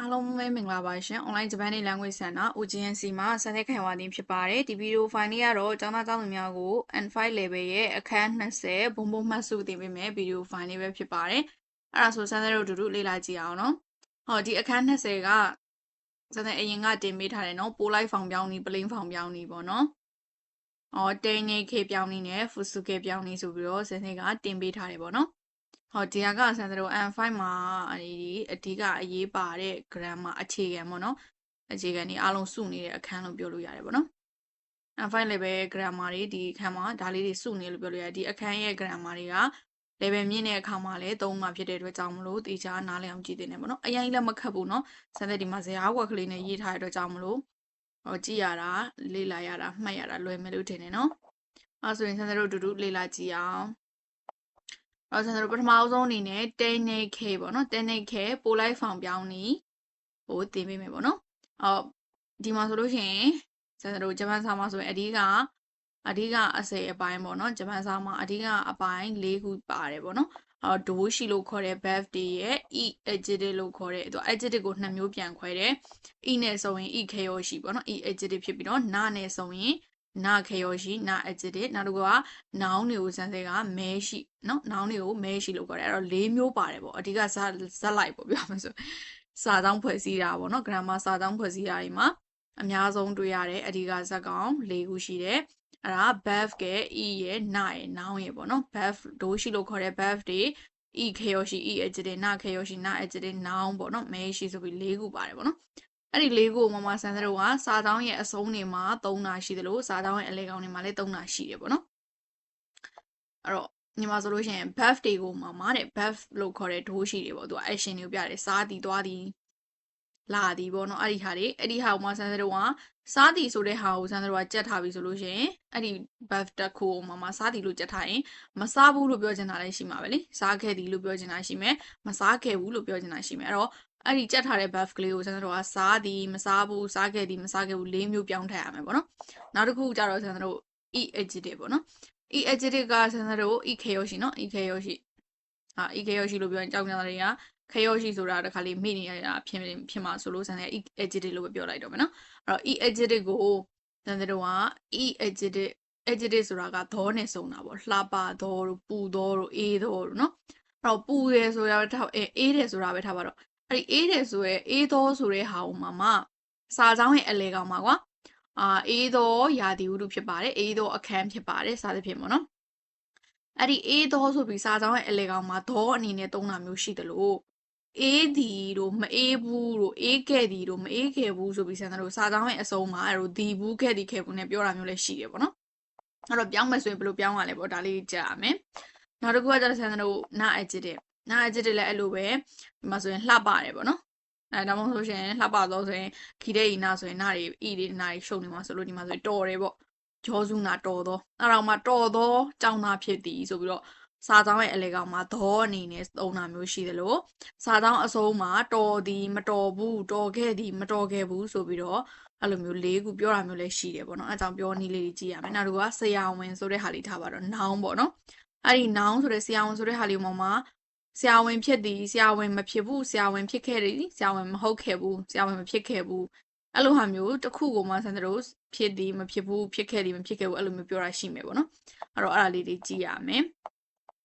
အားလုံးပဲမင်္ဂလာပါရှင် online Japanese language center OGNC မှာဆန်သက်ခံဝါတင်ဖြစ်ပါတယ်ဒီဗီဒီယိုဖိုင်လေးကတော့ကျောင်းသားကျောင်းသူများကို N5 level ရဲ့အခန်း20ဘုံဘုံမှတ်စုတင်ပေးမယ်ဗီဒီယိုဖိုင်လေးပဲဖြစ်ပါတယ်အဲ့ဒါဆိုဆန်သက်တို့အတူတူလေ့လာကြည့်အောင်နော်ဟောဒီအခန်း20ကဆန်သက်အရင်ကတင်ပေးထားတယ်နော်ပိုးလိုက်ဖောင်ပြောင်းနီပလင်းဖောင်ပြောင်းနီပေါ့နော်အော်တိန်နေခေပြောင်းနီနဲ့ဖူစုခေပြောင်းနီဆိုပြီးတော့ဆန်သက်ကတင်ပေးထားတယ်ပေါ့နော် ဟောဒီဟာကဆန်သရို N5 မှာဒီအဓိကအရေးပါတဲ့ grammar အခြေခံပေါ့နော်အခြေခံဒီအားလုံးစုနေတဲ့အခန်းလို့ပြောလို့ရတယ်ပေါ့နော် N5 level grammar တွေဒီအခန်းမှာဒါလေးတွေစုနေလို့ပြောလို့ရတယ်ဒီအခန်းရဲ့ grammar တွေက level မြင့်တဲ့အခါမှာလည်းသုံးမှာဖြစ်တဲ့အတွက်ကြောင့်မလို့တေချာနားလည်အောင်ကြည့်တင်တယ်ပေါ့နော်အရင်လည်းမခတ်ဘူးနော်ဆန်သက်ဒီမှာဇရာကွက်ကလေးနဲ့ရေးထားတဲ့အတွက်ကြောင့်မလို့ဟောကြည့်ရတာလေ့လာရတာမှတ်ရတာလွယ်မယ်လို့ထင်တယ်နော်အဲဆိုရင်ဆန်သက်တို့အတူတူလေ့လာကြည့်အောင်အဲ့ တော့ကျွန်တော်တို့ပထမဆုံးအနေနဲ့ technique K ပေါ့နော် technique K ပို့လိုက်ဖောင်ပြောင်းနေဟိုတင်ပေးမယ်ပေါ့နော်အော်ဒီမှာဆိုလို့ရှိရင်ကျွန်တော်တို့ဂျပန်စာမှာဆိုရင်အဓိကအဓိကအစဲအပိုင်းပေါ့နော်ဂျပန်စာမှာအဓိကအပိုင်း၄ခုပါတယ်ပေါ့နော်အော်ဒိုးရှိလို့ခေါ်တဲ့ verb တွေရဲ့ e adjective လို့ခေါ်တဲ့သူ adjective ကိုနှစ်မျိုးပြန်ခွဲတယ် e နဲ့ဆိုရင် e ခေရောရှိပေါ့နော် e adjective ဖြစ်ပြီးတော့နာနဲ့ဆိုရင် နာခရောရှိနာ adjective နောက်တစ်ခုက noun တွေကိုစမ်းစစ်ကမဲရှိနော် noun တွေကိုမဲရှိလို့ခေါ်တယ်အဲ့တော့၄မျိုးပါတယ်ပေါ့အဓိကဇက်ဇက်လိုက်ပေါ့ပြောမှဆိုစာတောင်းဖွဲ့စည်းတာပေါ့နော် grammar စာတောင်းဖွဲ့စည်းတာတွေမှာအများဆုံးတွေ့ရတဲ့အဓိကဇက်ကောင်၄ခုရှိတယ်အဲ့ဒါ bev က e ရဲ့ na ရဲ့ noun ရဲ့ပေါ့နော် bev ဒိုးရှိလို့ခေါ်တဲ့ bev တွေ e ခရောရှိ e adjective နာခရောရှိနာ adjective noun ပေါ့နော်မဲရှိဆိုပြီး၄ခုပါတယ်ပေါ့နော် အဲ့ဒီလေးကိုမမဆန်စတို့ကစာကြောင်းရဲ့အဆုံးတွေမှာသုံးတာရှိတယ်လို့စာကြောင်းရဲ့အလေကောင်တွေမှာလည်းသုံးတာရှိတယ်ပေါ့နော်အဲ့တော့ညီမဆိုလို့ရှိရင် buff တွေကိုမမတဲ့ buff လို့ခေါ်တဲ့ဒိုးရှိတွေပေါ့သူက action တွေကိုပြတယ်စားသည်သွားသည်လာသည်ပေါ့နော်အဲ့ဒီဟာတွေအဲ့ဒီဟာကိုမဆန်စတို့ကစားသည်ဆိုတဲ့ဟာကိုဆန်စတို့ကကြက်ထားပြီဆိုလို့ရှိရင်အဲ့ဒီ buff တစ်ခုကိုမမစားသည်လို့ကြက်ထားရင်မစားဘူးလို့ပြောချင်တာလည်းရှိမှာပဲလေစားခဲ့သည်လို့ပြောချင်တာရှိမယ်မစားခဲ့ဘူးလို့ပြောချင်တာရှိမယ်အဲ့တော့ အဲ့ဒီကြက်ထားတဲ့ buff ကလေးကိုဆန်စတို့ကစားသည်မစားဘူးစားခဲ့သည်မစားခဲ့ဘူးလေးမျိုးပြောင်းထည့်ရမယ်ပေါ့နော်နောက်တစ်ခုကျတော့ဆန်စတို့ e adjective ပေါ့နော် e adjective ကဆန်စတို့ e ခေယောရှိနော် e ခေယောရှိဟာ e ခေယောရှိလို့ပြောရင်ကြောက်ကြတာတွေကခေယောရှိဆိုတာတခါလေးမိနေရတာဖြစ်ဖြစ်မှာဆိုလို့ဆန်တဲ့ e adjective လို့ပဲပြောလိုက်တော့မယ်နော်အဲ့တော့ e adjective ကိုဆန်စတို့က e adjective adjective ဆိုတာကဒေါနဲ့စုံတာပေါ့လှပဒေါတို့ပူဒေါတို့အေးဒေါတို့နော်အဲ့တော့ပူရဲဆိုတာပဲထားအေးတယ်ဆိုတာပဲထားပါတော့ အဲ့ဒီအေးတယ်ဆိုရဲအေးဒေါဆိုတဲ့ဟာကိုမှမစာကြောင်းရဲ့အလဲကောင်ပါကွာအာအေးသောရာသီဥတုဖြစ်ပါတယ်အေးသောအခန်းဖြစ်ပါတယ်စသဖြင့်ပေါ့နော်အဲ့ဒီအေးသောဆိုပြီးစာကြောင်းရဲ့အလေကောင်မှာဒေါအနေနဲ့သုံးတာမျိုးရှိတယ်လို့အေးဒီတို့မအေးဘူးတို့အေးခဲ့ဒီတို့မအေးခဲ့ဘူးဆိုပြီးဆန်တယ်လို့စာကြောင်းရဲ့အစုံမှာအဲ့လိုဒီဘူးခဲ့ဒီခဲ့ဘူးနဲ့ပြောတာမျိုးလည်းရှိတယ်ပေါ့နော်အဲ့တော့ပြောင်းမယ်ဆိုရင်ဘယ်လိုပြောင်းရလဲပေါ့ဒါလေးကြားရမယ်နောက်တစ်ခုကကျတော့ဆန်တယ်လို့နာ adjective နာ adjective လည်းအဲ့လိုပဲဒီမှာဆိုရင်လှပတယ်ပေါ့နော်အဲဒါမှမဟုတ်ဆိုရင်လှပတော့ဆိုရင်ခီတဲ့ဤနာဆိုရင်နာတွေဤတွေနာတွေရှုပ်နေမှာဆိုလို့ဒီမှာဆိုရင်တော်တယ်ပေါ့ဂျောစုနာတော်တော့အဲ့တော့မှတော်တော့ကြောင်းသားဖြစ်သည်ဆိုပြီးတော့စာကြောင်းရဲ့အလေကောင်မှာဒေါအနေနဲ့သုံးတာမျိုးရှိတယ်လို့စာကြောင်းအစုံမှာတော်သည်မတော်ဘူးတော်ခဲ့သည်မတော်ခဲ့ဘူးဆိုပြီးတော့အဲ့လိုမျိုးလေးခုပြောတာမျိုးလည်းရှိတယ်ပေါ့နော်အဲကြောင့်ပြောနည်းလေးကြီးရမယ်နောက်တစ်ခုကဆရာဝန်ဆိုတဲ့ဟာလေးထားပါတော့ noun ပေါ့နော်အဲ့ဒီ noun ဆိုတဲ့ဆရာဝန်ဆိုတဲ့ဟာလေးပေါ်မှာ ဆရာဝန်ဖြစ်သည်ဆရာဝန်မဖြစ်ဘူးဆရာဝန်ဖြစ်ခဲ့တယ်ဆရာဝန်မဟုတ်ခဲ့ဘူးဆရာဝန်မဖြစ်ခဲ့ဘူးအဲ့လိုဟာမျိုးတစ်ခုကိုမှဆန်တို့ဖြစ်သည်မဖြစ်ဘူးဖြစ်ခဲ့သည်မဖြစ်ခဲ့ဘူးအဲ့လိုမျိုးပြောတာရှိမယ်ပေါ့နော်အဲ့တော့အဲ့ဒါလေးတွေကြည့်ရမယ်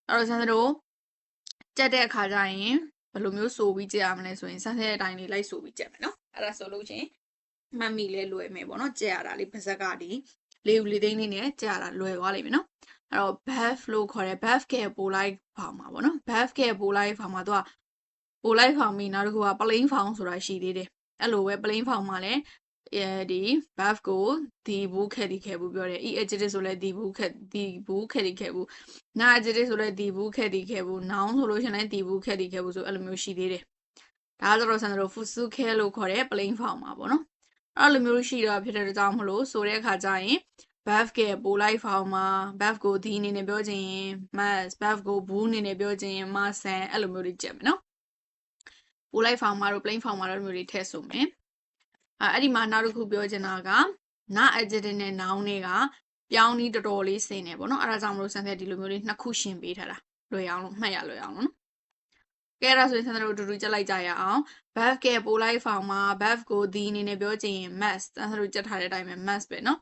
အဲ့တော့ဆန်တို့ကြက်တဲ့အခါကျရင်ဘယ်လိုမျိုးဆိုပြီးကြည့်ရမလဲဆိုရင်ဆန်တဲ့အတိုင်းလေးလိုက်ဆိုပြီးကြက်မယ်နော်အဲ့ဒါဆိုလို့ချင်းမှတ်မိလဲလွယ်မယ်ပေါ့နော်ကြက်ရတာလေးပါဇက်ကဒီလေးဦးလေးသိန်းလေးနဲ့ကြက်ရတာလွယ်သွားလိမ့်မယ်နော် အဲ့တော့ buff လို့ခေါ်တယ် buff ကပိုလိုက်ဖောင်မှာပေါ့နော် buff ကပိုလိုက်ဖောင်မှာသူကပိုလိုက်ဖောင်ပြီးနောက်တစ်ခုက plain ဖောင်ဆိုတာရှိသေးတယ်အဲ့လိုပဲ plain ဖောင်မှာလည်းအဲဒီ buff ကိုဒီဘူးခဲ့ဒီခဲ့ဘူးပြောတယ် e adjective ဆိုလဲဒီဘူးခဲ့ဒီဘူးခဲ့ဒီခဲ့ဘူး na adjective ဆိုလဲဒီဘူးခဲ့ဒီခဲ့ဘူး noun ဆိုလို့ရှိရင်လည်းဒီဘူးခဲ့ဒီခဲ့ဘူးဆိုအဲ့လိုမျိုးရှိသေးတယ်ဒါဆိုတော့ဆန်တို့ fusu ခဲလို့ခေါ်တဲ့ plain ဖောင်မှာပေါ့နော်အဲ့လိုမျိုးရှိတာဖြစ်တဲ့ကြောင့်မလို့ဆိုတဲ့အခါကျရင် buff ကပိုလိုက်ဖောင်မှာ buff ကိုဒီအနေနဲ့ပြောချင်ရင် mass buff ကို blue အနေနဲ့ပြောချင်ရင် mass အဲ့လိုမျိုးတွေကြက်မယ်နော်ပိုလိုက်ဖောင်မှာတို့ plain ဖောင်မှာတို့မျိုးတွေထည့်ဆိုမယ်အဲအဲ့ဒီမှာနောက်တစ်ခုပြောချင်တာက not adjective နဲ့ noun တွေကပြောင်းပြီးတော်တော်လေးဆင်နေပေါ့နော်အဲ့ဒါကြောင့်မလို့ဆန်တဲ့ဒီလိုမျိုးလေးနှစ်ခုရှင်ပေးထားတာလွယ်အောင်လို့မှတ်ရလွယ်အောင်လို့နော်ကဲဒါဆိုရင်ဆန်တဲ့တို့အတူတူကြက်လိုက်ကြရအောင် buff ကပိုလိုက်ဖောင်မှာ buff ကိုဒီအနေနဲ့ပြောချင်ရင် mass ဆန်တဲ့တို့ကြက်ထားတဲ့အတိုင်းပဲ mass ပဲနော်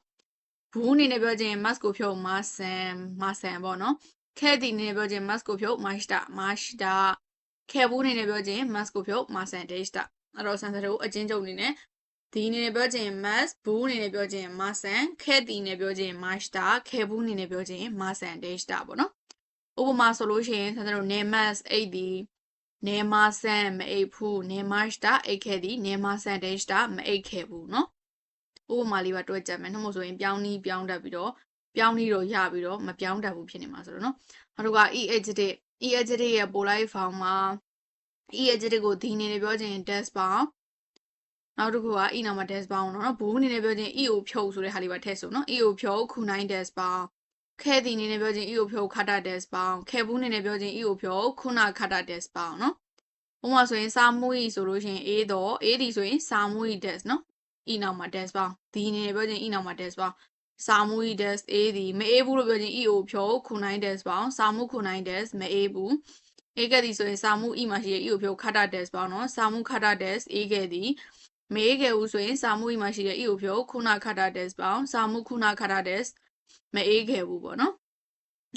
ဘူးအနေနဲ့ပြောချင်ရင် mass ကိုဖြုတ် masan masan ပေါ့เนาะခဲဒီအနေနဲ့ပြောချင် mass ကိုဖြုတ် mashta mashta ခဲဘူးအနေနဲ့ပြောချင် mass ကိုဖြုတ် masan deshta အဲ့တော့ဆန်တို့အချင်းချုပ်အနေနဲ့ဒီအနေနဲ့ပြောချင် mass ဘူးအနေနဲ့ပြောချင် masan ခဲဒီအနေနဲ့ပြောချင် mashta ခဲဘူးအနေနဲ့ပြောချင် masan deshta ပေါ့เนาะဥပမာဆိုလို့ရှိရင်ဆန်တို့ ne mass 8ဒီနေမဆန်မအိပ်ဘူးနေမရှိတာအိပ်ခဲ့သည်နေမဆန်ဒိတ်တာမအိပ်ခဲ့ဘူးเนาะ ဥပမာလေးပါတွက်ကြမယ်နှမို့ဆိုရင်ပြောင်းနီးပြောင်းတတ်ပြီးတော့ပြောင်းနီးတော့ရပြီးတော့မပြောင်းတတ်ဘူးဖြစ်နေမှာဆိုတော့နော်နောက်တစ်ခါ e adjective e adjective ရဲ့ polite form မှာ e adjective ကိုဒီနေနဲ့ပြောချင်ရင် dash bound နောက်တစ်ခုက e နာမှာ dash bound နော်ဘိုးအနေနဲ့ပြောချင် e ကိုဖြုတ်ဆိုတဲ့ဟာလေးပါထည့်ဆိုနော် e ကိုဖြုတ်ခု9 dash bound ခဲဒီအနေနဲ့ပြောချင် e ကိုဖြုတ်ခတာ dash bound ခဲဘူးအနေနဲ့ပြောချင် e ကိုဖြုတ်ခုနခတာ dash bound နော်ဥပမာဆိုရင်စာမွေးဆိုလို့ရှိရင် a တော့ a ဒီဆိုရင်စာမွေး dash နော် ဤနောက်မှာ tense ပေါင်းဒီအနေနဲ့ပြောချင်ဤနောက်မှာ tense ပေါင်းစာမှုဤ tense a သည်မအေးဘူးလို့ပြောချင် e ကိုဖြုတ်ခု9 tense ပေါင်းစာမှုခု9 tense မအေးဘူးအေးခဲ့သည်ဆိုရင်စာမှုဤမှာရှိတဲ့ e ကိုဖြုတ်ခတာ tense ပေါင်းနော်စာမှုခတာ tense အေးခဲ့သည်မအေးခဲ့ဘူးဆိုရင်စာမှုဤမှာရှိတဲ့ e ကိုဖြုတ်ခုနခတာ tense ပေါင်းစာမှုခုနခတာ tense မအေးခဲ့ဘူးပေါ့နော်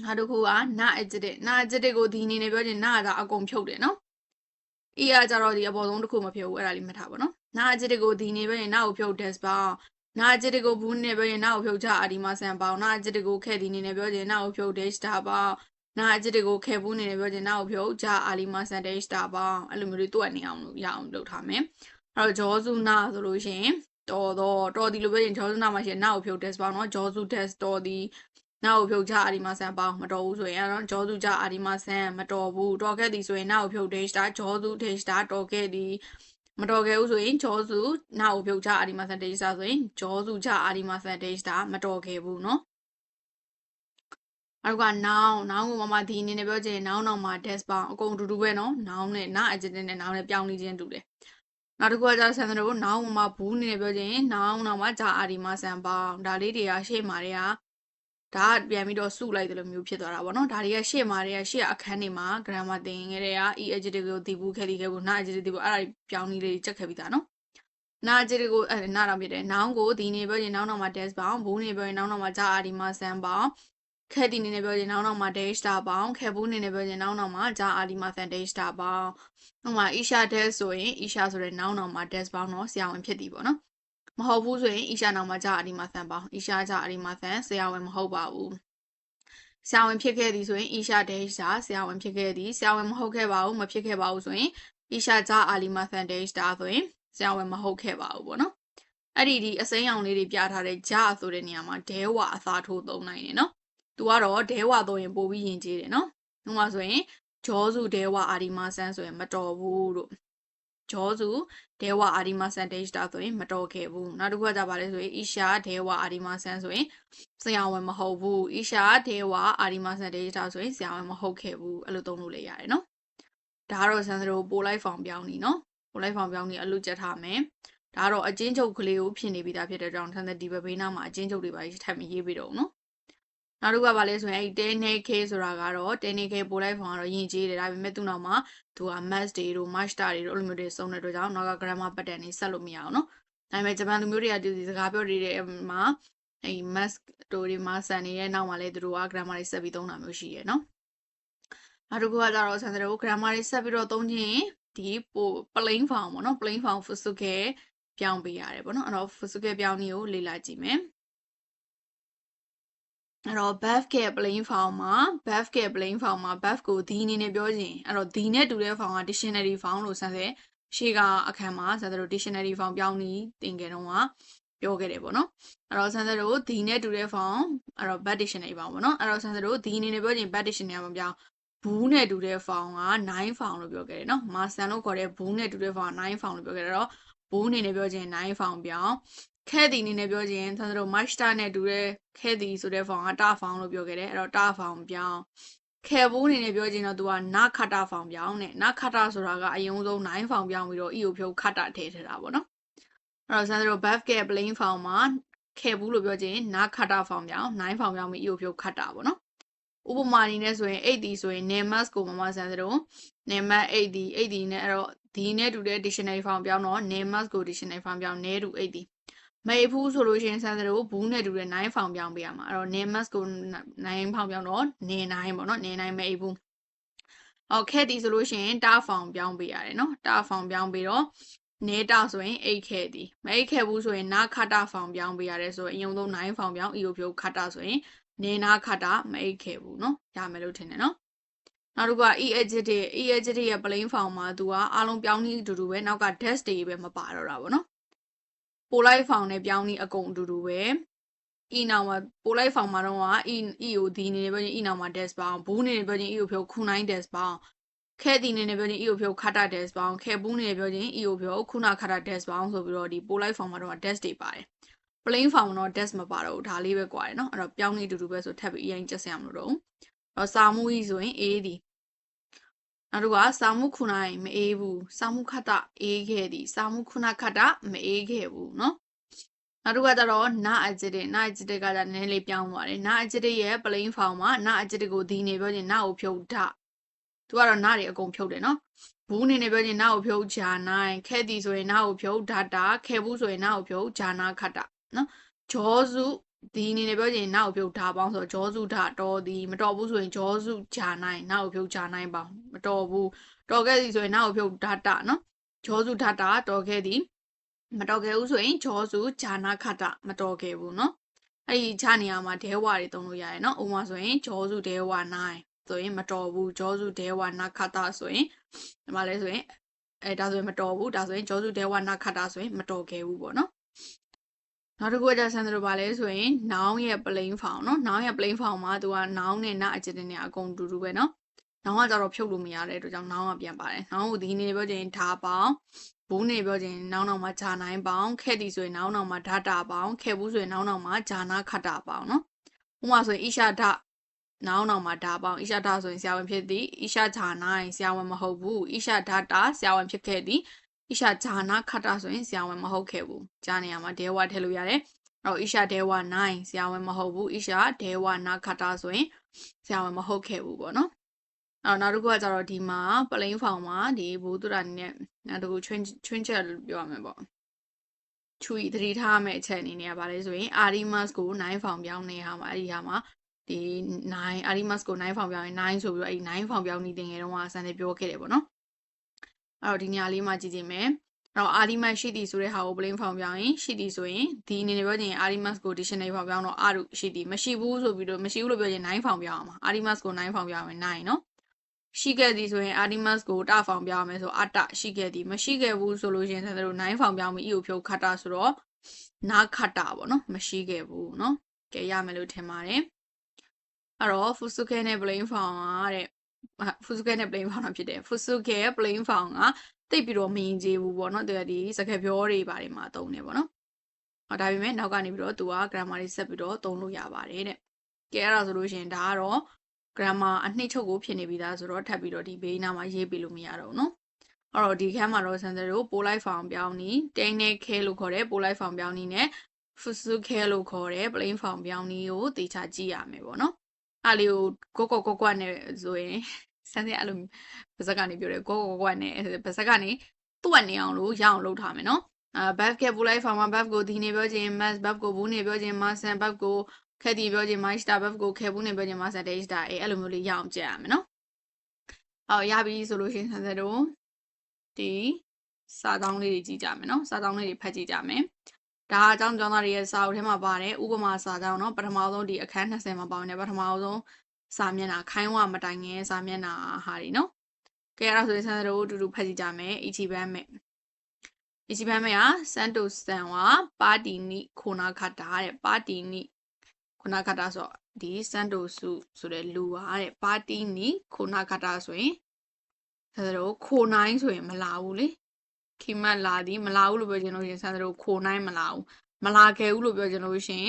နောက်တစ်ခုက not adjective not adjective ကိုဒီအနေနဲ့ပြောချင် not ကအကုန်ဖြုတ်တယ်နော် e ကကြတော့ဒီအပေါ်ဆုံးတစ်ခုမဖြုတ်ဘူးအဲ့ဒါလေးမှတ်ထားပါနော် နာအဂျစ်တဲ့ကိုဒီအနေပြောရင်နာကိုဖြုတ် dash ပေါင်းနာအဂျစ်တဲ့ကိုဘူးနေပြောရင်နာကိုဖြုတ်ချအာဒီမဆန်ပေါင်းနာအဂျစ်တဲ့ကိုခဲဒီအနေနဲ့ပြောချင်နာကိုဖြုတ် dash တာပေါင်းနာအဂျစ်တဲ့ကိုခဲဘူးအနေနဲ့ပြောချင်နာကိုဖြုတ်ချအာလီမဆန် dash တာပေါင်းအဲ့လိုမျိုးလေးတွက်နေအောင်လို့ရအောင်လုပ်ထားမယ်။အဲ့တော့ဂျောစုနာဆိုလို့ရှိရင်တော်တော့တော်ဒီလိုပြောရင်ဂျောစုနာမှာရှိရင်နာကိုဖြုတ် dash ပေါင်းနော်ဂျောစု dash တော်ဒီနောက်ကိုဖြုတ်ချအာဒီမဆန်ပေါင်းမတော်ဘူးဆိုရင်အဲ့တော့ဂျောစုချအာဒီမဆန်မတော်ဘူးတော်ခဲ့သည်ဆိုရင်နောက်ကိုဖြုတ် dash တာဂျောစု dash တာတော်ခဲ့သည် မတော်ခဲ့ဘူးဆိုရင်ဂျောစုနောက်ကိုဖြုတ်ချအာဒီမဆန် dash တာဆိုရင်ဂျောစုချအာဒီမဆန် dash တာမတော်ခဲ့ဘူးเนาะအဲ့က noun noun ကိုမမဒီအနေနဲ့ပြောချင် noun နောက်မှာ dash ပေါင်းအကုန်တူတူပဲเนาะ noun နဲ့ na adjective နဲ့ noun နဲ့ပြောင်းနေခြင်းတူတယ်နောက်တစ်ခုကကျဆန်တို့ noun မှာဘူးအနေနဲ့ပြောချင် noun နောက်မှာဂျာအာဒီမဆန်ပေါင်းဒါလေးတွေကရှေ့မှာတွေက ဒါကပြန်ပြီးတော့စုလိုက်တယ်လို့မျိုးဖြစ်သွားတာပေါ့နော်ဒါတွေကရှေ့မှာတွေကရှေ့အခန်းတွေမှာ grammar သင်ခဲ့တဲ့က e adjective ကိုတည်ဘူးခဲ့ပြီးခဲ့ဘူး na adjective ကိုအဲ့ဒါပြောင်းနည်းလေးချက်ခဲ့ပြီးသားနော် na adjective ကိုအဲ့နာတော့ဖြစ်တယ် noun ကိုဒီနေပြောရင် noun နောက်မှာ dash ပေါင်းဘူးနေပြောရင် noun နောက်မှာဂျာအာဒီမဆန်ပေါင်းခဲတီနေနဲ့ပြောရင် noun နောက်မှာ dash တာပေါင်းခဲဘူးနေနဲ့ပြောရင် noun နောက်မှာဂျာအာဒီမဆန် dash တာပေါင်းဥပမာ isha dash ဆိုရင် isha ဆိုတဲ့ noun နောက်မှာ dash ပေါင်းတော့ဆရာဝန်ဖြစ်သည်ပေါ့နော် မဟုတ်ဘူးဆိုရင် isha နောက်မှာဂျာအာဒီမဆန်ပေါင်း isha ဂျာအာဒီမဆန်ဆရာဝန်မဟုတ်ပါဘူးဆရာဝန်ဖြစ်ခဲ့သည်ဆိုရင် isha dash ဂျာဆရာဝန်ဖြစ်ခဲ့သည်ဆရာဝန်မဟုတ်ခဲ့ပါဘူးမဖြစ်ခဲ့ပါဘူးဆိုရင် isha ဂျာအာလီမဆန် dash တာဆိုရင်ဆရာဝန်မဟုတ်ခဲ့ပါဘူးပေါ့နော်အဲ့ဒီဒီအစိမ်းရောင်လေးတွေပြထားတဲ့ဂျာဆိုတဲ့နေရာမှာဒဲဝအစားထိုးသုံးနိုင်တယ်နော်သူကတော့ဒဲဝတော့ရင်ပို့ပြီးယဉ်ကျေးတယ်နော်။ဥပမာဆိုရင်ဂျောစုဒဲဝအာဒီမာဆန်ဆိုရင်မတော်ဘူးလို့ ဂျောစုဒဲဝအာဒီမာဆန်ဒေးတာဆိုရင်မတော်ခဲ့ဘူး။နောက်တစ်ခုကကြပါလဲဆိုရင်အီရှာဒဲဝအာဒီမာဆန်ဆိုရင်ဆရာဝန်မဟုတ်ဘူး။အီရှာဒဲဝအာဒီမာဆန်ဒေးတာဆိုရင်ဆရာဝန်မဟုတ်ခဲ့ဘူး။အဲ့လိုသုံးလို့လည်းရတယ်နော်။ဒါကတော့ဆန်စရိုပိုလိုက်ဖောင်ပြောင်းနေနော်။ပိုလိုက်ဖောင်ပြောင်းနေအလုပ်ကြက်ထားမယ်။ဒါကတော့အချင်းချုပ်ကလေးကိုဖြစ်နေပြီးသားဖြစ်တဲ့ကြောင့်ဆန်တဲ့ဒီဘဘေးနားမှာအချင်းချုပ်တွေပါထပ်မရေးပြီးတော့နော်။ နောက်တစ်ခုကဘာလဲဆိုရင်အဲ့ 10k ဆိုတာကတော့ 10k ပို့လိုက်ဖောင်ကတော့ယဉ်ကျေးတယ်ဒါပေမဲ့သူ့နောက်မှာသူက mass တွေတို့ master တွေတို့အဲ့လိုမျိုးတွေစုံတဲ့အတွက်ကြောင့်နောက်က grammar pattern တွေဆက်လို့မရအောင်နော်ဒါပေမဲ့ဂျပန်လူမျိုးတွေကဒီစကားပြောနေတဲ့မှာအဲ့ mass တို့တွေမှာဆန်နေတဲ့နောက်မှာလည်းသူတို့က grammar တွေဆက်ပြီးသုံးတာမျိုးရှိရယ်နော်နောက်တစ်ခုကကြတော့ဆန်တဲ့ကို grammar တွေဆက်ပြီးတော့သုံးခြင်းဒီပို plain form ပေါ့နော် plain form fusuke ပြောင်းပေးရတယ်ပေါ့နော်အဲ့တော့ fusuke ပြောင်းနည်းကိုလေ့လာကြည့်မယ် အဲ့တော့ buff က plain form မှာ buff က plain form မှာ buff ကိုဒီအနေနဲ့ပြောခြင်းအဲ့တော့ဒီနဲ့တူတဲ့ form က dictionary form လို့ဆန်းဆက်ရှေ့ကအခန်းမှာဆန်းဆက်တို့ dictionary form ပြောင်းပြီးသင်ခဲ့တော့ကပြောခဲ့တယ်ပေါ့နော်အဲ့တော့ဆန်းဆက်တို့ဒီနဲ့တူတဲ့ form အဲ့တော့ bad dictionary form ပေါ့နော်အဲ့တော့ဆန်းဆက်တို့ဒီအနေနဲ့ပြောခြင်း bad dictionary မပြောင်းဘူးနဲ့တူတဲ့ form က9 form လို့ပြောခဲ့တယ်နော်မာဆန်လို့ခေါ်တဲ့ဘူးနဲ့တူတဲ့ form 9 form လို့ပြောခဲ့တယ်တော့ဘူးအနေနဲ့ပြောခြင်း9 form ပြောင်း ခဲတီအနေနဲ့ပြောခြင်းသံတို့ master နဲ့တူတဲ့ခဲတီဆိုတဲ့ဖောင်ကတာဖောင်လို့ပြောခဲ့တယ်အဲ့တော့တာဖောင်ပြောင်းခဲဘူးအနေနဲ့ပြောခြင်းတော့သူကနခတာဖောင်ပြောင်းနဲ့နခတာဆိုတာကအယုံဆုံး9ဖောင်ပြောင်းပြီးတော့ e ကိုဖြုတ်ခတာထည့်ထတာပေါ့နော်အဲ့တော့သံတို့ buff က plain ဖောင်မှာခဲဘူးလို့ပြောခြင်းနခတာဖောင်ပြောင်း9ဖောင်ပြောင်းပြီး e ကိုဖြုတ်ခတာပေါ့နော်ဥပမာအနေနဲ့ဆိုရင်8ဒီဆိုရင် nemas ကိုမမဆန်စတော့ namus 8ဒီ8ဒီနဲ့အဲ့တော့ဒီနဲ့တူတဲ့ dictionary form ပြောင်းတော့ namus ကို dictionary form ပြောင်းနေတူ8ဒီ မေဖူးဆိုလို့ရှိရင်ဆန်စရိုဘူးနဲ့တူတဲ့9 form ပြောင်းပေးရမှာအဲ့တော့ namus ကို9 form ပြောင်းတော့နေ9ပေါ့နော်နေ9မေဖူးအော်ခဲ့ဒီဆိုလို့ရှိရင်တာ form ပြောင်းပေးရတယ်နော်တာ form ပြောင်းပေးတော့နေတာဆိုရင်အိတ်ခဲ့ဒီမအိတ်ခဲ့ဘူးဆိုရင်နာခတာ form ပြောင်းပေးရတယ်ဆိုရင်အယုံဆုံး9 form ပြောင်း EO ဖြုတ်ခတာဆိုရင်နေနာခတာမအိတ်ခဲ့ဘူးเนาะရမယ်လို့ထင်တယ်เนาะနောက်တစ်ခုက e adjective e adjective ရဲ့ plain form မှာသူကအားလုံးပြောင်းနည်းအတူတူပဲနောက်က dash တွေပဲမပါတော့တာပေါ့နော် ပိုလိုက် form နဲ့ပြောင်းနည်းအကုန်အတူတူပဲ e နောက်မှာပိုလိုက် form မှာတော့က e e ကိုဒီနေနေပြောချင်း e နောက်မှာ dash ပေါင်းဘူးနေနေပြောချင်း e ကိုဖြုတ်ခု9 dash ပေါင်းခဲတီနေနေပြောချင်း e ကိုဖြုတ်ခတာ dash ပေါင်းခဲဘူးနေနေပြောချင်း e ကိုဖြုတ်ခုနခတာ dash ပေါင်းဆိုပြီးတော့ဒီပိုလိုက် form မှာတော့ dash တွေပါတယ် plain form တော့ dash မပါတော့ဘူးဒါလေးပဲကွာတယ်เนาะအဲ့တော့ပြောင်းနေအတူတူပဲဆိုထပ်ပြီးအရင်ကျက်စရာမလိုတော့ဘူးအဲ့တော့စာမှုကြီးဆိုရင် a ဒီ နောက်တစ်ခုကစာမှုခုနိုင်မအေးဘူးစာမှုခတ်တာအေးခဲ့သည်စာမှုခုနခတ်တာမအေးခဲ့ဘူးเนาะနောက်တစ်ခုကကျတော့နာအဂျစ်တဲ့နာအဂျစ်တဲ့ကကြနည်းနည်းလေးပြောင်းသွားတယ်နာအဂျစ်တဲ့ရဲ့ plain form မှာနာအဂျစ်တဲ့ကိုဒီနေပြောရင်နာကိုဖြုတ်ထသူကတော့နာတွေအကုန်ဖြုတ်တယ်เนาะဘူးနေနေပြောရင်နာကိုဖြုတ်ဂျာနိုင်ခဲသည်ဆိုရင်နာကိုဖြုတ်ဓာတာခဲဘူးဆိုရင်နာကိုဖြုတ်ဂျာနာခတ်တာเนาะဂျောစု ဒီအနေနဲ့ပြောချင်နောက်ပြုတ်ဓာပေါင်းဆိုဂျောစုဓာတော်ဒီမတော်ဘူးဆိုရင်ဂျောစုဂျာနိုင်နောက်ပြုတ်ဂျာနိုင်ပေါင်းမတော်ဘူးတော်ခဲ့သည်ဆိုရင်နောက်ပြုတ်ဓာတနော်ဂျောစုဓာတာတော်ခဲ့သည်မတော်ခဲ့ဘူးဆိုရင်ဂျောစုဂျာနာခတမတော်ခဲ့ဘူးနော်အဲ့ဒီခြားနေရာမှာဒဲဝါတွေသုံးလို့ရတယ်နော်ဥပမာဆိုရင်ဂျောစုဒဲဝါနိုင်ဆိုရင်မတော်ဘူးဂျောစုဒဲဝါနာခတဆိုရင်ဒီမှာလဲဆိုရင်အဲဒါဆိုရင်မတော်ဘူးဒါဆိုရင်ဂျောစုဒဲဝါနာခတဆိုရင်မတော်ခဲ့ဘူးပေါ့နော် နောက်တစ်ခုကကြဆန်တယ်လို့ပါလဲဆိုရင် noun ရဲ့ plain form เนาะ noun ရဲ့ plain form မှာသူက noun နဲ့ na adjective နဲ့အကုန်တူတူပဲเนาะ noun ကကြတော့ဖြုတ်လို့မရတဲ့အတွက်ကြောင့် noun ကပြန်ပါတယ် noun ကိုဒီနေ့ပြောချင်ဓာပေါင်းဘူးနေပြောချင် noun နောက်မှာဂျာနိုင်ပေါင်းခဲ့သည်ဆိုရင် noun နောက်မှာဓာတာပေါင်းခဲ့ဘူးဆိုရင် noun နောက်မှာဂျာနာခတာပေါင်းเนาะဥပမာဆိုရင် isha ဓာ noun နောက်မှာဓာပေါင်း isha ဓာဆိုရင်ဆရာဝန်ဖြစ်သည် isha ဂျာနိုင်ဆရာဝန်မဟုတ်ဘူး isha ဓာတာဆရာဝန်ဖြစ်ခဲ့သည် isha ဂျာနာခတာဆိုရင်ဆရာဝန်မဟုတ်ခဲ့ဘူးကြားနေရမှာ dewa ထည့်လို့ရတယ်အော် isha dewa 9ဆရာဝန်မဟုတ်ဘူး isha dewa နာခတာဆိုရင်ဆရာဝန်မဟုတ်ခဲ့ဘူးပေါ့နော်အော်နောက်တစ်ခုကကျတော့ဒီမှာ plain form မှာဒီဘူတုရာနဲ့နောက်တစ်ခု twin twin chat လို့ပြောရမှာပေါ့ချူရီသတိထားမယ့်အချက်အနေနဲ့ကဘာလဲဆိုရင် arimas ကို9 form ပြောင်းနေဟာမှာအဲ့ဒီဟာမှာဒီ9 arimas ကို9 form ပြောင်းရင်9ဆိုပြီးတော့အဲ့ဒီ9 form ပြောင်းနေတင်ငယ်တော့ကစံတယ်ပြောခဲ့တယ်ပေါ့နော် အဲ့တော့ဒီနေရာလေးမှာကြည့်ကြည့်မယ်တော့ RDMAX ရှိသည်ဆိုတဲ့ဟာကို plain form ပြောင်းရင်ရှိသည်ဆိုရင်ဒီအနေနဲ့ပြောချင် RDMAX ကို dictionary form ပြောင်းတော့ R ရှိသည်မရှိဘူးဆိုပြီးတော့မရှိဘူးလို့ပြောချင်9 form ပြောင်းအောင်ပါ RDMAX ကို9 form ပြောင်းရင်9เนาะရှိခဲ့သည်ဆိုရင် RDMAX ကိုတ form ပြောင်းရမယ်ဆိုအတရှိခဲ့သည်မရှိခဲ့ဘူးဆိုလို့ရှိရင်ဆက်တို့9 form ပြောင်းပြီး E ကိုဖြုတ်ခတ်တာဆိုတော့နာခတ်တာပေါ့နော်မရှိခဲ့ဘူးเนาะကဲရမယ်လို့ထင်ပါတယ်အဲ့တော့ Fusuke နဲ့ plain form ကတဲ့ Fusuke နဲ့ plain form တာဖြစ်တယ် Fusuke ရဲ့ plain form ကတိတ်ပြီးတော့မရင်ကျေးဘူးပေါ့နော်သူကဒီစကားပြောတွေပါတယ်မှာသုံးတယ်ပေါ့နော်ဟောဒါပေမဲ့နောက်ကနေပြီးတော့သူက grammar တွေဆက်ပြီးတော့သုံးလို့ရပါတယ်တဲ့ကဲအဲ့ဒါဆိုလို့ရှိရင်ဒါကတော့ grammar အနှစ်ချုပ်ကိုဖြစ်နေပြီးသားဆိုတော့ထပ်ပြီးတော့ဒီဘေးနားမှာရေးပြလို့မရတော့ဘူးနော်အဲ့တော့ဒီခန်းမှာတော့ဆန်စရိုပိုလိုက်ဖောင်ပြောင်းနီတိန်းနဲ့ခဲလို့ခေါ်တယ်ပိုလိုက်ဖောင်ပြောင်းနီနဲ့ဖူစုခဲလို့ခေါ်တယ် plain ဖောင်ပြောင်းနီကိုတေချာကြည့်ရမယ်ပေါ့နော် အဲ့လေးကိုကိုကောကောကွနဲ့ဆိုရင်ဆန်းစရာအဲ့လိုပါဇက်ကနေပြောတယ်ကိုကိုကွာနဲ့ပါဇက်ကနေသူ့အနေအောင်လို့ရအောင်လုပ်ထားမယ်နော်အာ buff ကပူလိုက်ဖောင်မှာ buff ကိုဒီနေပြောခြင်း mass buff ကိုဘူးနေပြောခြင်း mass and buff ကိုခက်တီပြောခြင်း master buff ကိုခဲဘူးနေပြောခြင်း master data အဲအဲ့လိုမျိုးလေးရအောင်ကြည့်ရမယ်နော်အော်ရပြီဆိုလို့ရှိရင်ဆန်းစတို့ဒီစာတောင်းလေးတွေကြည့်ကြမယ်နော်စာတောင်းလေးတွေဖတ်ကြည့်ကြမယ် ဒါအကြောင်းကျောင်းသားတွေရဲ့စာအုပ်ထဲမှာပါတယ်ဥပမာစာကြောင်းเนาะပထမဆုံးဒီအခန်း20မှာပါဝင်တယ်ပထမဆုံးစာမျက်နှာခိုင်းဝမတိုင်ငယ်စာမျက်နှာဟာဒီနော်ကဲအဲ့ဒါဆိုရင်ဆန်တို့အတူတူဖတ်ကြည့်ကြမယ်အီချီဘန်မဲ့အီချီဘန်မဲ့ဟာစန်တိုစန်ဝါပါတီနီခိုနာခတာတဲ့ပါတီနီခိုနာခတာဆိုဒီစန်တိုစုဆိုတဲ့လူဟာတဲ့ပါတီနီခိုနာခတာဆိုရင်ဆန်တို့ခိုနိုင်ဆိုရင်မလာဘူးလေ ခိမတ်လာသည်မလာဘူးလို့ပြောချင်လို့ရှင်ဆန်တို့ခိုနိုင်မလာဘူးမလာခဲ့ဘူးလို့ပြောချင်လို့ရှင်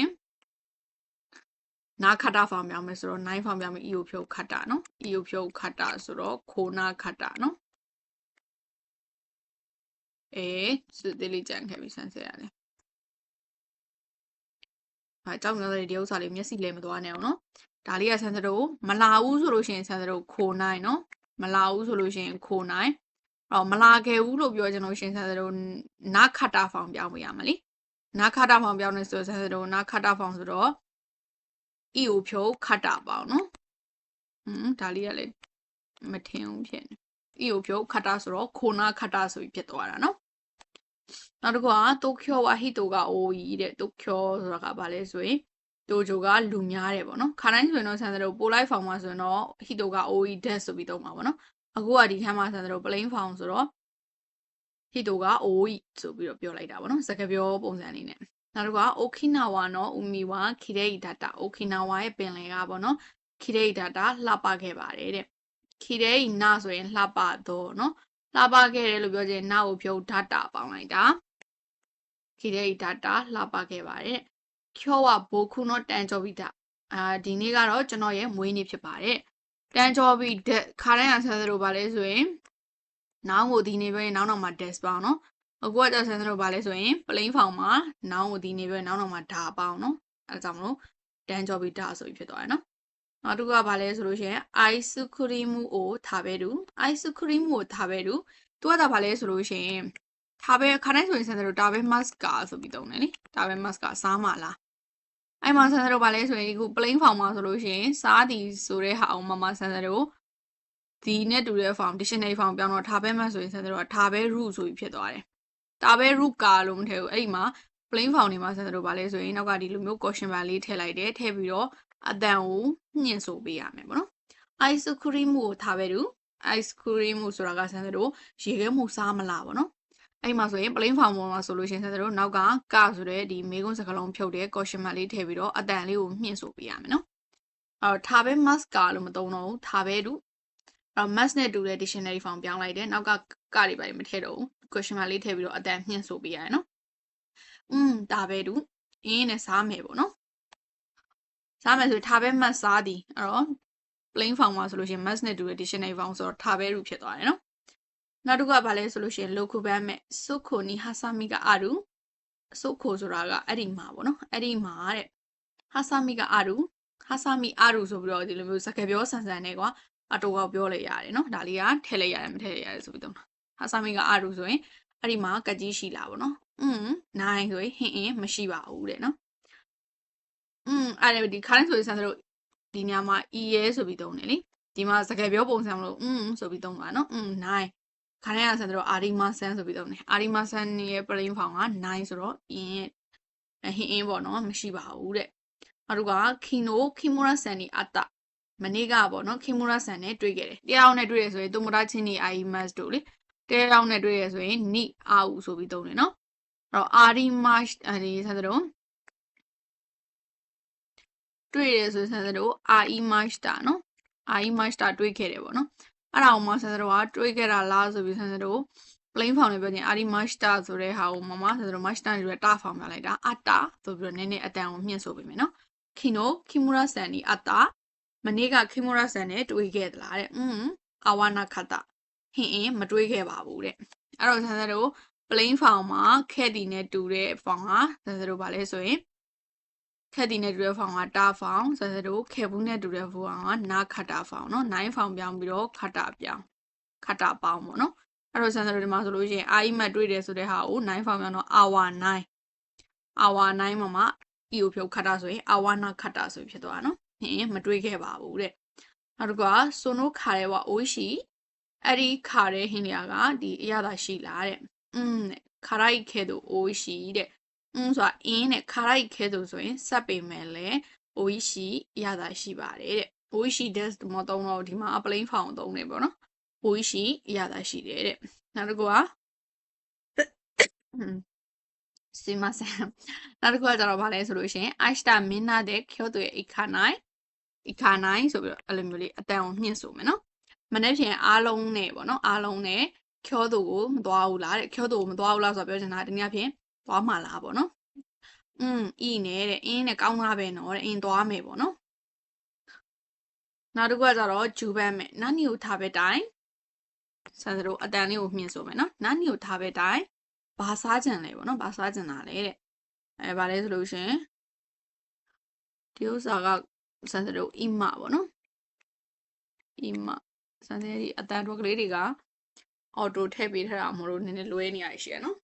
နာခတ်တာဖောင်ပြောင်းမယ်ဆိုတော့9ဖောင်ပြောင်းမယ် e ကိုဖြုတ်ခတ်တာနော် e ကိုဖြုတ်ခတ်တာဆိုတော့ခိုနာခတ်တာနော်အေးစစ်သေးလေးကြံခဲ့ပြီဆန်းစရာလေအဲအကြောင်းများတဲ့ဒီဥစ္စာလေးမျက်စိလဲမသွားနဲ့အောင်နော်ဒါလေးကဆန်းစတို့မလာဘူးဆိုလို့ရှိရင်ဆန်းစတို့ခိုနိုင်နော်မလာဘူးဆိုလို့ရှိရင်ခိုနိုင်အဲ့ တော့မလာခဲ့ဘူးလို့ပြောချင်လို့ရှရင်ဆန်စတို့နာခတ်တာဖောင်ပြောင်းပေးရမှာလीနာခတ်တာဖောင်ပြောင်းနေဆိုဆန်စတို့နာခတ်တာဖောင်ဆိုတော့ e ကိုဖြုတ်ခတ်တာပေါ့နော်ဟွန်းဒါလေးကလည်းမထင်ဘူးဖြစ်နေ e ကိုဖြုတ်ခတ်တာဆိုတော့ခိုနာခတ်တာဆိုပြီးဖြစ်သွားတာနော်နောက်တစ်ခုကတိုကျိုဝါဟီတိုကအိုးကြီးတဲ့တိုကျိုဆိုတာကဘာလဲဆိုရင်တိုဂျိုကလူများတယ်ပေါ့နော်ခါတိုင်းဆိုရင်တော့ဆန်စတို့ပိုလိုက်ဖောင်မှာဆိုရင်တော့ဟီတိုကအိုးကြီးဒက်ဆိုပြီးသုံးမှာပေါ့နော် အခုကဒီခန်းမှာဆန်စတို့ပလိန်ဖောင်ဆိုတော့ဟီတိုကအိုးကြီးဆိုပြီးတော့ပြောလိုက်တာပေါ့နော်စကားပြောပုံစံအနေနဲ့နောက်တစ်ခုကအိုခီနာဝါနော်အူမီဝါခီရေဒတာအိုခီနာဝါရဲ့ပင်လယ်ကပေါ့နော်ခီရေဒတာလှပခဲ့ပါတယ်တဲ့ခီရေနာဆိုရင်လှပတော့နော်လှပခဲ့တယ်လို့ပြောချင်နာကိုဖြုတ် data ပေါင်းလိုက်တာခိတဲ့ data လှပခဲ့ပါတယ်။ကျောဝဘိုခုနောတန်ကြောဘီတာအာဒီနေ့ကတော့ကျွန်တော်ရဲ့မွေးနေ့ဖြစ်ပါတယ်။ တန်ကြောဘီဒက်ခါတိုင်းအဆန်စလို့ပါလဲဆိုရင်နောင်ကိုဒီနေ့ပဲနောင်တော့မှာ desk ပေါင်းနော်။အခုကကျဆန်စလို့ပါလဲဆိုရင် plain form မှာနောင်ကိုဒီနေ့ပဲနောင်တော့မှာဒါပေါင်းနော်။အဲဒါကြောင့်မလို့တန်ကြောဘီတာဆိုပြီးဖြစ်သွားတယ်နော်။နောက်တစ်ခုကဘာလဲဆိုလို့ရှိရင် ice cream ကိုထားပဲတူ ice cream ကိုထားပဲတူသူကဒါဘာလဲဆိုလို့ရှိရင်ဒါပဲခါတိုင်းဆိုရင်ဆန်စတို့ဒါပဲ mask ကဆိုပြီးသုံးတယ်လေဒါပဲ mask ကစားမှာလား အဲ့မှာဆန်စတို့ဗာလဲဆိုရင်ဒီခု plain form မှာဆိုလို့ရှိရင်စားသည်ဆိုတဲ့ဟာအောင်မမဆန်စတို့ဒီနဲ့တူတဲ့ form dictionary form ပြောင်းတော့ဒါပဲ mask ဆိုရင်ဆန်စတို့ကဒါပဲ root ဆိုပြီးဖြစ်သွားတယ်ဒါပဲ root ကလို့မထည့်ဘူးအဲ့ဒီမှာ plain form တွေမှာဆန်စတို့ဗာလဲဆိုရင်နောက်ကဒီလိုမျိုး caution bar လေးထည့်လိုက်တယ်ထည့်ပြီးတော့အတန်ကိုညှင့်ဆိုပေးရမယ်ပေါ့နော် ice cream ကိုထားပဲတူ ice cream ဆိုတာကဆန်စတို့ရေခဲမှုစားမလားပေါ့နော် အဲ့မှာဆိုရင် plain form ပေါ်မှာဆိုလို့ရှိရင်ဆက်တို့နောက်ကကဆိုတဲ့ဒီမေကွန်းစကလုံးဖြုတ်တဲ့ caution mark လေးထည့်ပြီးတော့အတန်လေးကိုမြင့်ဆိုပေးရမယ်နော်အဲ့တော့ထားပဲ mask ကလို့မသုံးတော့ဘူးထားပဲတူအဲ့တော့ mask နဲ့တူတဲ့ dictionary form ပြောင်းလိုက်တယ်နောက်ကကတွေပါမထည့်တော့ဘူး caution mark လေးထည့်ပြီးတော့အတန်မြင့်ဆိုပေးရတယ်နော်อืมဒါပဲတူအင်းနဲ့စားမယ်ပေါ့နော်စားမယ်ဆိုထားပဲ mask စားသည်အဲ့တော့ plain form မှာဆိုလို့ရှိရင် mask နဲ့တူတဲ့ dictionary form ဆိုတော့ထားပဲတူဖြစ်သွားတယ်နော် နောက်တစ်ခုကဘာလဲဆိုလို့ရှိရင်လိုခုဘမ်းမဲ့စုခိုနီဟာဆာမီကအာရူစုခိုဆိုတာကအဲ့ဒီမှာပေါ့နော်အဲ့ဒီမှာတဲ့ဟာဆာမီကအာရူဟာဆာမီအာရူဆိုပြီးတော့ဒီလိုမျိုးစကားပြောဆန်ဆန်နဲ့ကွာအတူကပြောလိုက်ရတယ်နော်ဒါလေးကထည့်လိုက်ရတယ်မထည့်လိုက်ရတယ်ဆိုပြီးတော့ဟာဆာမီကအာရူဆိုရင်အဲ့ဒီမှာကကြီးရှိလာပေါ့နော်อืมနိုင်ဆိုရင်ဟင်းအင်းမရှိပါဘူးတဲ့နော်อืมအဲ့ဒါဒီခါတိုင်းဆိုရင်ဆန်တို့ဒီညမှာ e ရဲဆိုပြီးသုံးတယ်လေဒီမှာစကားပြောပုံစံမလို့อืมဆိုပြီးသုံးပါနော်อืมနိုင် ခါတိုင်းကဆန်တော့အာရီမာဆန်ဆိုပြီးတော့နေအာရီမာဆန်ရဲ့ plain form က9ဆိုတော့အင်းရဲ့ဟင်းအင်းပေါ့နော်မရှိပါဘူးတဲ့နောက်တစ်ခါခီနိုခီမိုရာဆန်နီအတမနေ့ကပေါ့နော်ခီမိုရာဆန်နဲ့တွေ့ခဲ့တယ်တရားအောင်နဲ့တွေ့ရဆိုရင်တိုမိုတာချင်းနီအာရီမတ်တို့လေတရားအောင်နဲ့တွေ့ရဆိုရင်နိအာဦးဆိုပြီးသုံးတယ်နော်အဲ့တော့အာရီမာအဲဒီဆန်တော့တွေ့ရဆိုဆန်တော့အာအီမတ်တာနော်အာအီမတ်တာတွေ့ခဲ့တယ်ပေါ့နော် အဲ့ဒါကိုမဆန်စတော့ကတွေးခဲ့တာလားဆိုပြီးဆန်စတော့ plain form နဲ့ပြောချင်းအာဒီ master ဆိုတဲ့ဟာကိုမမဆန်စတော့ master တွေတာ form ပြလိုက်တာအတာဆိုပြီးတော့နည်းနည်းအတန်ကိုမြင့်ဆိုပေးမယ်နော်ခီနိုခီမူရာဆန်နီအတာမနေ့ကခီမူရာဆန်နဲ့တွေးခဲ့သလားတဲ့อืมအဝနာခတာဟင်းအင်းမတွေးခဲ့ပါဘူးတဲ့အဲ့တော့ဆန်စတော့ plain form မှာခဲ့ဒီနဲ့တူတဲ့ form ဟာဆန်စတော့ဗာလဲဆိုရင် ခက်တီနဲ့တူတဲ့ဖောင်ကတာဖောင်ဆန်ဆတို့ခဲဘူးနဲ့တူတဲ့ဖောင်ကနာခတာဖောင်နော်9ဖောင်ပြောင်းပြီးတော့ခတာပြောင်းခတာပေါင်းပေါ့နော်အဲ့တော့ဆန်ဆတို့ဒီမှာဆိုလို့ရှိရင်အာအိမတ်တွေ့တယ်ဆိုတဲ့ဟာကို9ဖောင်ပြောင်းတော့အာဝ9အာဝ9မှာမှ e ကိုဖြုတ်ခတာဆိုရင်အာဝနာခတာဆိုဖြစ်သွားတာနော်ဟင်မတွေ့ခဲ့ပါဘူးတဲ့နောက်တစ်ခုကဆိုနိုခါရဲဝအိုးရှိအဲ့ဒီခါရဲဟင်းလျာကဒီအရသာရှိလားတဲ့อืมခါရိုက်ခဲတို့အိုးရှိတဲ့ อืมဆိုတာအင်းနဲ့ခါရိုက်ခဲဆိုဆိုရင်စက်ပေမဲ့လဲအိုရှိရတာရှိပါတယ်တဲ့အိုရှိ desk မသုံးတော့ဒီမှာ plain form သုံးနေပေါ့နော်အိုရှိရတာရှိတယ်တဲ့နောက်တစ်ခုကすいませんနောက်တစ်ခုကကျတော့ဗာလဲဆိုလို့ရှိရင်明日みんなで京都へ行かない行かないဆိုပြီးတော့အဲ့လိုမျိုးလေးအတန်ကိုမြင့်ဆိုမယ်နော်မနေ့ဖြန်အားလုံးနဲ့ပေါ့နော်အားလုံးနဲ့ကျောတိုကိုမသွားဘူးလားတဲ့ကျောတိုကိုမသွားဘူးလားဆိုတော့ပြောချင်တာတနည်းအားဖြင့် သွားမှာလားပေါ့နော်อืมဤနဲ့တဲ့အင်းနဲ့ကောင်းသားပဲနော်တဲ့အင်းသွားမယ်ပေါ့နော်နောက်တစ်ခုကကြတော့ဂျူပန်မယ်နာနီကိုထားပဲတိုင်ဆန်စရိုအတန်လေးကိုမြင့်ဆိုမယ်နော်နာနီကိုထားပဲတိုင်ဘာစားကြံလဲပေါ့နော်ဘာစားကြံတာလဲတဲ့အဲဘာလဲဆိုလို့ရှင်ဒီဥစ္စာကဆန်စရိုအီမပေါ့နော်အီမစံတဲ့ဒီအတန်တွက်ကလေးတွေကအော်တိုထည့်ပေးထားတာမလို့နည်းနည်းလွဲနေရရှိရနော်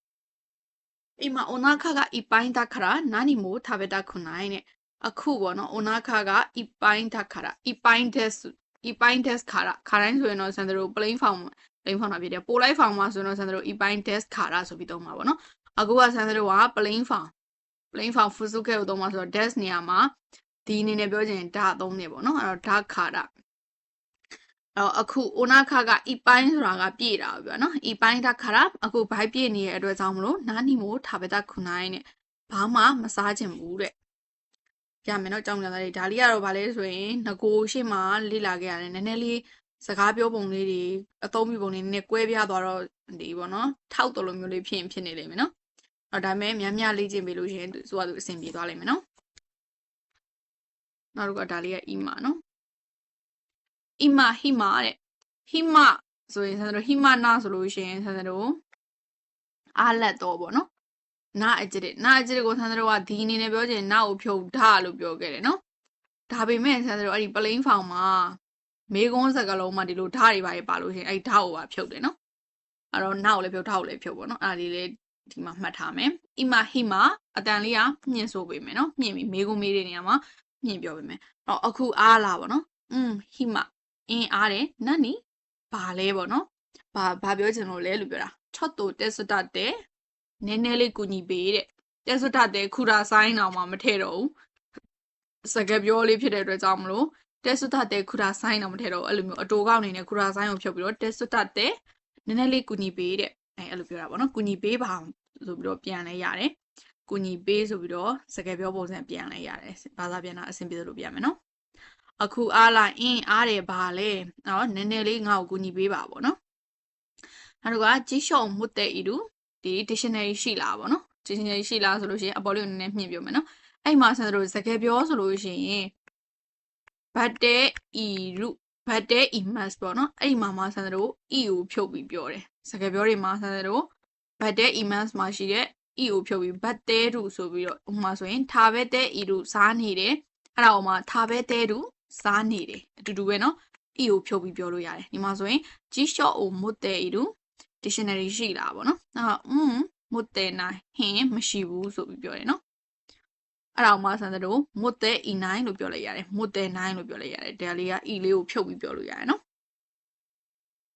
အိမ်မှာお腹がいっぱいだから何も食べたくないねအခုပေါ့နော်お腹がいっぱいだからいっぱいですいっぱいですからခါတိုင်းဆိုရင်တော့စံတဲ့ plain form plain form တာဖြစ်တယ်ပိုလိုက် form မှာဆိုရင်တော့စံတဲ့いっぱいですからဆိုပြီးသုံးမှာပေါ့နော်အခုကစံတဲ့က plain form plain form ဖုစုခဲ့ကိုသုံးမှာဆိုတော့ des နေရာမှာဒီအနေနဲ့ပြောချင်ဒါသုံးနေပေါ့နော်အဲ့တော့ဒါခါတာအဲ့ တော့အခုအိုနာခါကအီပိုင်းဆိုတာကပြည့်တာပဲပြောနော်အီပိုင်းဒါခါတာအခုဘိုက်ပြည့်နေတဲ့အတွက်ကြောင့်မလို့နာနီမိုထားပတာခုနိုင်နဲ့ဘာမှမစားချင်ဘူးတဲ့ရမယ်နော်ကြောင်ကြသားလေးဒါလေးကတော့ဗာလဲဆိုရင်ငကိုရှိမှလေ့လာခဲ့ရတယ်နည်းနည်းလေးစကားပြောပုံလေးတွေအသုံးပြုပုံလေးနည်းနည်းကွဲပြားသွားတော့ဒီပေါ့နော်ထောက်တော်လိုမျိုးလေးဖြစ်ရင်ဖြစ်နေလိမ့်မယ်နော်အဲ့ဒါမဲ့များများလေ့ကျင့်ပေးလို့ရှိရင်သူကသူအဆင်ပြေသွားလိမ့်မယ်နော်နောက်တစ်ခုကဒါလေးကအီမာနော် အီမာဟီမာတဲ့ဟီမာဆိုရင်ဆန်တို့ဟီမာနာဆိုလို့ရှိရင်ဆန်တို့အားလက်တော့ပေါ့နော်နာအကျစ်နာအကျစ်ကိုဆန်တို့ကဒီအနေနဲ့ပြောချင်နာကိုဖြုတ်ထားလို့ပြောခဲ့တယ်နော်ဒါပေမဲ့ဆန်တို့အဲ့ဒီ plain form မှာမေကွန်းစကလုံးမှာဒီလိုဓာတ်တွေပါပါလို့ရှိရင်အဲ့ဓာတ်ကိုပါဖြုတ်တယ်နော်အဲ့တော့နာကိုလည်းဖြုတ်ဓာတ်ကိုလည်းဖြုတ်ပေါ့နော်အဲ့ဒါလေးလေးဒီမှာမှတ်ထားမယ်။အီမာဟီမာအတန်လေးကမြင့်ဆိုပေးမယ်နော်။မြင့်ပြီးမေကုံမေးတဲ့နေရာမှာမြင့်ပြောပေးမယ်။တော့အခုအားလာပေါ့နော်။อืมဟီမာ အင်းအားတယ်နတ်နီဘာလဲပေါ့နော်။ဘာဘာပြောချင်လို့လဲလို့ပြောတာ။ချော့တိုတက်စတတဲ့နည်းနည်းလေးကူညီပေးတဲ့။တက်စတတဲ့ခူရာဆိုင်အောင်မှမထည့်တော့ဘူး။စကားပြောလေးဖြစ်တဲ့အတွက်ကြောင့်မလို့တက်စတတဲ့ခူရာဆိုင်အောင်မထည့်တော့ဘူး။အဲ့လိုမျိုးအတိုကောက်အနေနဲ့ခူရာဆိုင်ကိုဖြုတ်ပြီးတော့တက်စတတဲ့နည်းနည်းလေးကူညီပေးတဲ့။အဲအဲ့လိုပြောတာပေါ့နော်။ကူညီပေးပါဆိုပြီးတော့ပြန်လဲရတယ်။ကူညီပေးဆိုပြီးတော့စကားပြောပုံစံပြန်လဲရတယ်။ဘာသာပြန်တာအဆင်ပြေလို့ပြန်မယ်နော်။ အခုအားလာအင်းအားတယ်ဘာလဲ။နော်နည်းနည်းလေးငါ့ကိုကူညီပေးပါပေါ့နော်။နောက်တစ်ခါជីရှော့မွတ်တဲ့အီလူဒီ dictionary ရှိလားပေါ့နော်။ dictionary ရှိလားဆိုလို့ရှိရင်အပေါ်လေးကိုနည်းနည်းမြင့်ပြောမယ်နော်။အဲ့မှာဆန်တို့စကားပြောဆိုလို့ရှိရင်ဘတ်တဲ့အီလူဘတ်တဲ့အီမတ်ပေါ့နော်။အဲ့ဒီမှာမှာဆန်တို့ e ကိုဖြုတ်ပြီးပြောတယ်။စကားပြောတွေမှာဆန်တို့ဘတ်တဲ့ imams မှာရှိတဲ့ e ကိုဖြုတ်ပြီးဘတ်တဲတူဆိုပြီးတော့ဥပမာဆိုရင်ထားဘဲတဲ့ e တို့စားနေတယ်အဲ့ဒါဥမာထားဘဲတဲ့တူ စားနေတယ်အတူတူပဲနော် e ကိုဖြုတ်ပြီးပြောလို့ရတယ်ဒီမှာဆိုရင် g shot ကိုမွတ်တဲ့ e တူ dictionary ရှိလာပါဗောနော်နောက်อืมမွတ်တဲ့နိုင်ဟင်မရှိဘူးဆိုပြီးပြောတယ်နော်အဲ့ဒါမှဆန်တဲ့တို့မွတ်တဲ့ e9 လို့ပြောလိုက်ရတယ်မွတ်တဲ့9လို့ပြောလိုက်ရတယ်ဒါလေးက e လေးကိုဖြုတ်ပြီးပြောလို့ရတယ်နော်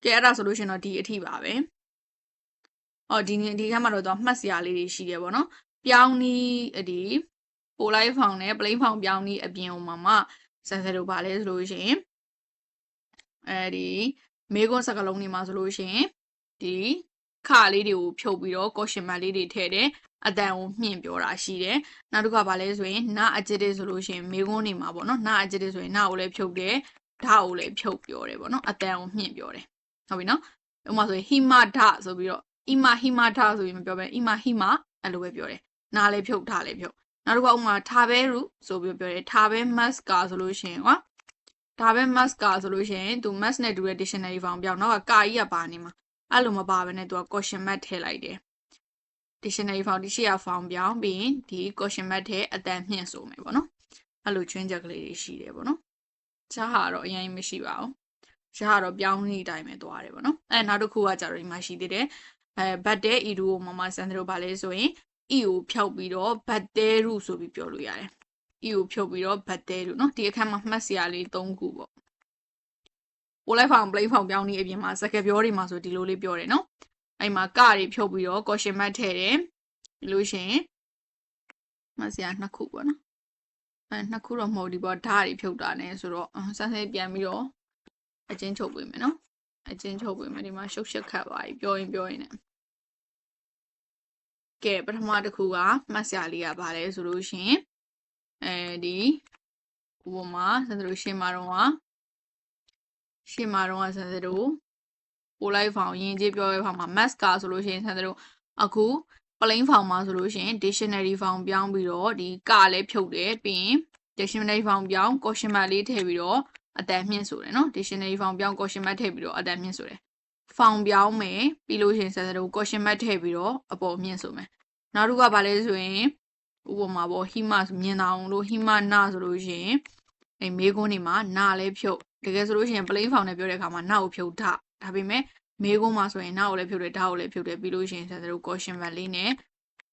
ကဲအဲ့ဒါဆိုလို့ရှင်တော့ဒီအထိပါပဲအော်ဒီနေ့ဒီခါမှာတော့သူမှတ်စရာလေးတွေရှိတယ်ဗောနော်ပြောင်းနီးဒီပိုလိုက်ဖောင်နဲ့ပလိန်ဖောင်ပြောင်းနီးအပြင်ဟိုမှာမှ ဆန်ဆယ်တို့ပါလဲဆိုလို့ရှိရင်အဲဒီမေကွန်းစကလုံးတွေမှာဆိုလို့ရှိရင်ဒီခါလေးတွေကိုဖြုတ်ပြီးတော့ caution mark လေးတွေထည့်တယ်အတန်ကိုမြင့်ပြောတာရှိတယ်နောက်တစ်ခါပါလဲဆိုရင်နာအကျစ်တွေဆိုလို့ရှိရင်မေကွန်းတွေမှာပေါ့နော်နာအကျစ်တွေဆိုရင်နာကိုလည်းဖြုတ်တယ်ဓာတ်ကိုလည်းဖြုတ်ပြောတယ်ပေါ့နော်အတန်ကိုမြင့်ပြောတယ်ဟုတ်ပြီနော်ဥပမာဆိုရင်ဟိမဓာဆိုပြီးတော့အီမာဟီမာထားဆိုရင်မပြောဘဲအီမာဟီမာအဲ့လိုပဲပြောတယ်နားလည်းဖြုတ်ထားလည်းဖြုတ် နောက်တစ်ခုကဥမာထားဘဲရူဆိုပြီးပြောတယ်ထားဘဲမတ်ကာဆိုလို့ရှိရင်ကွာထားဘဲမတ်ကာဆိုလို့ရှိရင်သူ mass နဲ့တူတဲ့ dictionary ဖောင်ပြောင်းနောက်ကကာကြီးကပါနေမှာအဲ့လိုမပါဘဲနဲ့သူက question mark ထည့်လိုက်တယ် dictionary ဖောင်ဒီရှိရဖောင်ပြောင်းပြီးရင်ဒီ question mark ထဲအတန်မြင့်ဆိုမယ်ပေါ့နော်အဲ့လိုချွင်းချက်ကလေးတွေရှိတယ်ပေါ့နော်ချားဟာတော့အရင်မရှိပါဘူးရှားကတော့ပြောင်းနေတိုင်းပဲသွားတယ်ပေါ့နော်အဲနောက်တစ်ခုကကြတော့ဒီမှာရှိသေးတယ်အဲဘတ်တဲအီရူကိုမမဆန်တို့ဗာလဲဆိုရင် အီကိုဖြောက်ပြီးတော့ဘတ်တဲရူဆိုပြီးပြောလို့ရတယ်အီကိုဖြုတ်ပြီးတော့ဘတ်တဲရူเนาะဒီအခန်းမှာမှတ်စရာလေး၃ခုပေါ့ပိုလိုက်ဖောင် plain ဖောင်ပြောင်းနေအပြင်မှာစကားပြောတွေမှာဆိုဒီလိုလေးပြောတယ်เนาะအဲ့မှာကတွေဖြုတ်ပြီးတော့ caution mark ထည့်တယ်ပြီးလို့ရှိရင်မှတ်စရာနှစ်ခုပေါ့နော်အဲနှစ်ခုတော့မဟုတ်ဒီပေါ်ဓာတ်တွေဖြုတ်တာ ਨੇ ဆိုတော့ဆန်းဆဲပြန်ပြီးတော့အချင်းချုပ်ပေးမယ်နော်အချင်းချုပ်ပေးမယ်ဒီမှာရှုပ်ရှက်ခတ်ပါပြီပြောရင်ပြောရင်လည်း ကဲပထမတစ်ခုကမှတ်စရာလေးကဘာလဲဆိုလို့ရှိရင်အဲဒီဥပမာစသတို့ရှင်းမာတော့ကရှင်းမာတော့ကစသတို့ပို့လိုက်ဖောင်ရင်းကြီးပြောရဲဖောင်မှာ masker ဆိုလို့ရှိရင်စသတို့အခု plain ဖောင်မှာဆိုလို့ရှိရင် dictionary ဖောင်ပြောင်းပြီးတော့ဒီကလည်းဖြုတ်တယ်ပြီးရင် dictionary ဖောင်ပြောင်း question mark လေးထည့်ပြီးတော့အတန်မြင့်ဆိုတယ်နော် dictionary ဖောင်ပြောင်း question mark ထည့်ပြီးတော့အတန်မြင့်ဆိုတယ် ဖောင်ပြောင်းမယ်ပြီးလို့ရှိရင်ဆက်စတို့ question mark ထည့်ပြီးတော့အပေါ်မြင့်ဆိုမယ်နောက်တစ်ခုကဘာလဲဆိုရင်ဥပမာပေါ့ဟိမမြင်တာအောင်လို့ဟိမနာဆိုလို့ရှိရင်အဲမေကွန်းနေမှာနာလည်းဖြုတ်တကယ်ဆိုလို့ရှိရင် plain form နဲ့ပြောတဲ့အခါမှာနာကိုဖြုတ်ထဒါပေမဲ့မေကွန်းမှာဆိုရင်နာကိုလည်းဖြုတ်တယ်ဓာတ်ကိုလည်းဖြုတ်တယ်ပြီးလို့ရှိရင်ဆရာတို့ caution value လေးနဲ့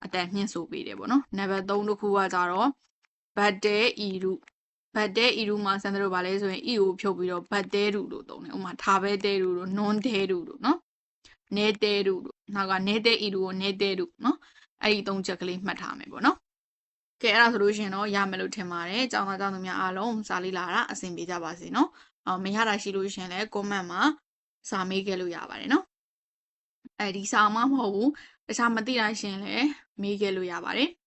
အတန်ညှင့်ဆိုပေးတယ်ပေါ့နော်နံပါတ်3တစ်ခုကကြတော့ but တဲ့ e ရု but တဲ့ e ရုမှာဆန်တို့ဗာလဲဆိုရင် e ကိုဖြုတ်ပြီးတော့ but တဲ့ရုလို့သုံးတယ်ဥပမာထားပဲတဲ့ရုလို့ non တဲ့ရုလို့နော်နေတဲ့ရုလို့နောက်ကနေတဲ့ e ရုကိုနေတဲ့ရုနော်အဲ့ဒီသုံးချက်ကလေးမှတ်ထားမယ်ပေါ့နော်ကဲအဲ့ဒါဆိုလို့ရှိရင်တော့ရမယ်လို့ထင်ပါတယ်။ကျောင်းသားကျောင်းသူများအားလုံးစာလေးလာတာအဆင်ပြေကြပါစေနော်။အော်မရတာရှိလို့ရှိရင်လည်း comment မှာစာမေးခဲ့လို့ရပါတယ်နော်။အဲဒီစာမမဟုတ်ဘူးတခြားမသိတာရှင်လည်းမေးခဲ့လို့ရပါတယ်။